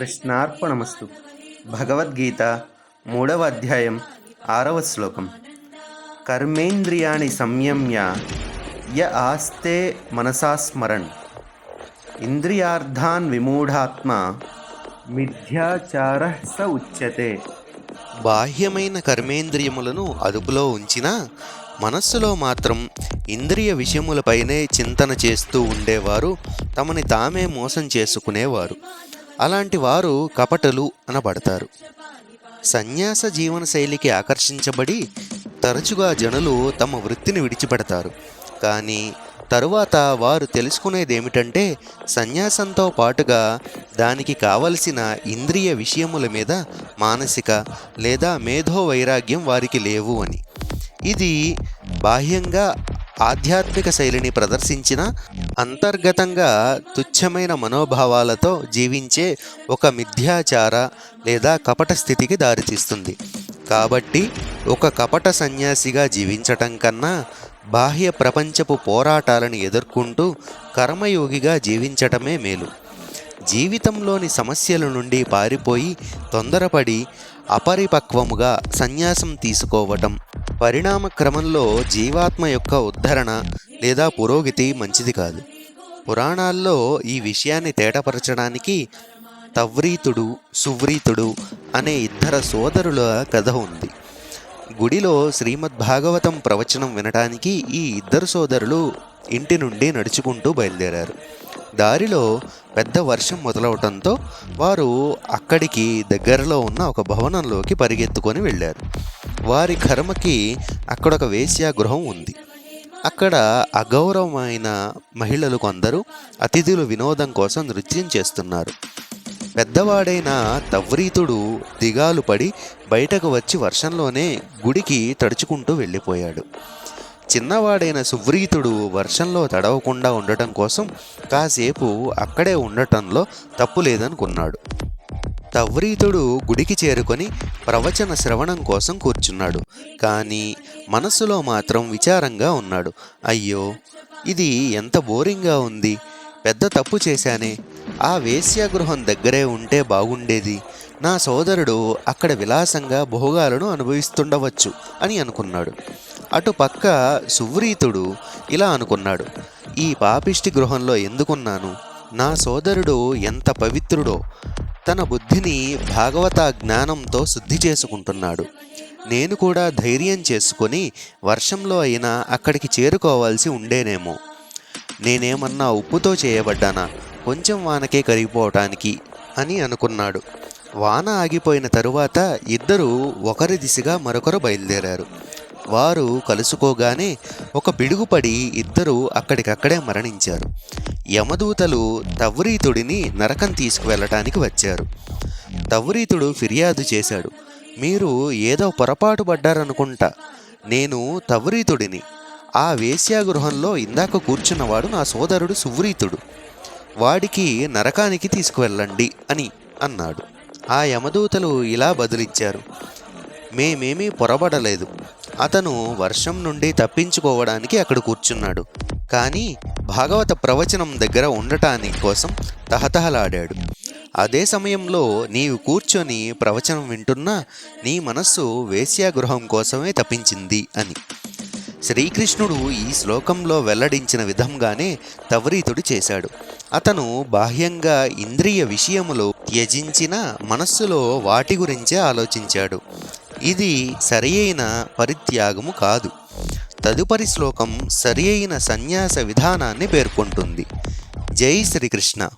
కృష్ణార్పణమస్తు. భగవద్గీత మూడవ అధ్యాయం ఆరవ శ్లోకం. కర్మేంద్రియాణి సంయమ్య య ఆస్తే మనసా స్మరణ్ ఇంద్రియార్థాన్ విమూఢాత్మ మిథ్యాచార స ఉచ్యతే. బాహ్యమైన కర్మేంద్రియములను అదుపులో ఉంచినా మనస్సులో మాత్రం ఇంద్రియ విషయములపైనే చింతన చేస్తూ ఉండేవారు తమని తామే మోసం చేసుకునేవారు. అలాంటి వారు కపటలు అనబడతారు. సన్యాస జీవన శైలికి ఆకర్షించబడి తరచుగా జనులు తమ వృత్తిని విడిచిపెడతారు. కానీ తరువాత వారు తెలుసుకునేది ఏమిటంటే సన్యాసంతో పాటుగా దానికి కావలసిన ఇంద్రియ విషయముల మీద మానసిక లేదా మేధో వైరాగ్యం వారికి లేవు అని. ఇది బాహ్యంగా ఆధ్యాత్మిక శైలిని ప్రదర్శించిన అంతర్గతంగా తుచ్చమైన మనోభావాలతో జీవించే ఒక మిథ్యాచార లేదా కపట స్థితికి దారితీస్తుంది కాబట్టి ఒక కపట సన్యాసిగా జీవించటం కన్నా బాహ్య ప్రపంచపు పోరాటాలను ఎదుర్కొంటూ కర్మయోగిగా జీవించటమే మేలు. జీవితంలోని సమస్యల నుండి పారిపోయి తొందరపడి అపరిపక్వముగా సన్యాసం తీసుకోవటం పరిణామ క్రమంలో జీవాత్మ యొక్క ఉద్ధరణ లేదా పురోగతి మంచిది కాదు. పురాణాల్లో ఈ విషయాన్ని తేటపరచడానికి తవ్రీతుడు సువ్రీతుడు అనే ఇద్దరు సోదరుల కథ ఉంది. గుడిలో శ్రీమద్ భాగవతం ప్రవచనం వినటానికి ఈ ఇద్దరు సోదరులు ఇంటి నుండి నడుచుకుంటూ బయలుదేరారు. దారిలో పెద్ద వర్షం మొదలవటంతో వారు అక్కడికి దగ్గరలో ఉన్న ఒక భవనంలోకి పరిగెత్తుకొని వెళ్ళారు. వారి కర్మకి అక్కడ ఒక వేశ్యాగృహం ఉంది. అక్కడ అగౌరవమైన మహిళలు కొందరు అతిథులు వినోదం కోసం నృత్యం చేస్తున్నారు. పెద్దవాడైన తవ్రీతుడు దిగాలు పడి బయటకు వచ్చి వర్షంలోనే గుడికి తడుచుకుంటూ వెళ్ళిపోయాడు. చిన్నవాడైన సువ్రీతుడు వర్షంలో తడవకుండా ఉండటం కోసం కాసేపు అక్కడే ఉండటంలో తప్పు లేదనుకున్నాడు. తవ్రీతుడు గుడికి చేరుకొని ప్రవచన శ్రవణం కోసం కూర్చున్నాడు. కానీ మనస్సులో మాత్రం విచారంగా ఉన్నాడు. అయ్యో ఇది ఎంత బోరింగ్గా ఉంది. పెద్ద తప్పు చేశానే. ఆ వేశ్యాగృహం దగ్గరే ఉంటే బాగుండేది. నా సోదరుడు అక్కడ విలాసంగా భోగాలను అనుభవిస్తుండవచ్చు అని అనుకున్నాడు. అటు పక్క సువ్రీతుడు ఇలా అనుకున్నాడు. ఈ పాపిష్టి గృహంలో ఎందుకున్నాను? నా సోదరుడు ఎంత పవిత్రుడో. తన బుద్ధిని భాగవత జ్ఞానంతో శుద్ధి చేసుకుంటున్నాడు. నేను కూడా ధైర్యం చేసుకొని వర్షంలో అయినా అక్కడికి చేరుకోవాల్సి ఉండేనేమో. నేనేమన్నా ఉప్పుతో చేయబడ్డానా? కొంచెం వానకే కరిగిపోవటానికి అని అనుకున్నాడు. వాన ఆగిపోయిన తరువాత ఇద్దరూ ఒకరి దిశగా మరొకరు బయలుదేరారు. వారు కలుసుకోగానే ఒక పిడుగుపడి ఇద్దరూ అక్కడికక్కడే మరణించారు. యమదూతలు తవ్రీతుడిని నరకం తీసుకువెళ్ళటానికి వచ్చారు. తవ్రీతుడు ఫిర్యాదు చేశాడు. మీరు ఏదో పొరపాటు పడ్డారనుకుంటా నేను తవ్రీతుడిని ఆ వేశ్యాగృహంలో ఇందాక కూర్చున్నవాడు నా సోదరుడు సువ్రీతుడు. వాడికి నరకానికి తీసుకువెళ్ళండి అని అన్నాడు. ఆ యమదూతలు ఇలా బదులిచ్చారు. మేమేమీ పొరబడలేదు. అతను వర్షం నుండి తప్పించుకోవడానికి అక్కడ కూర్చున్నాడు. కానీ భాగవత ప్రవచనం దగ్గర ఉండటానికి కోసం తహతహలాడాడు. అదే సమయంలో నీవు కూర్చొని ప్రవచనం వింటున్నా నీ మనస్సు వేశ్యాగృహం కోసమే తప్పించింది అని. శ్రీకృష్ణుడు ఈ శ్లోకంలో వెల్లడించిన విధంగానే తవరీతుడు చేశాడు. అతను బాహ్యంగా ఇంద్రియ విషయములు త్యజించిన మనస్సులో వాటి గురించే ఆలోచించాడు. ఇది సరియైన పరిత్యాగము కాదు. తదుపరి శ్లోకం సరి అయిన సన్యాస విధానాన్ని పేర్కొంటుంది. జై శ్రీకృష్ణ.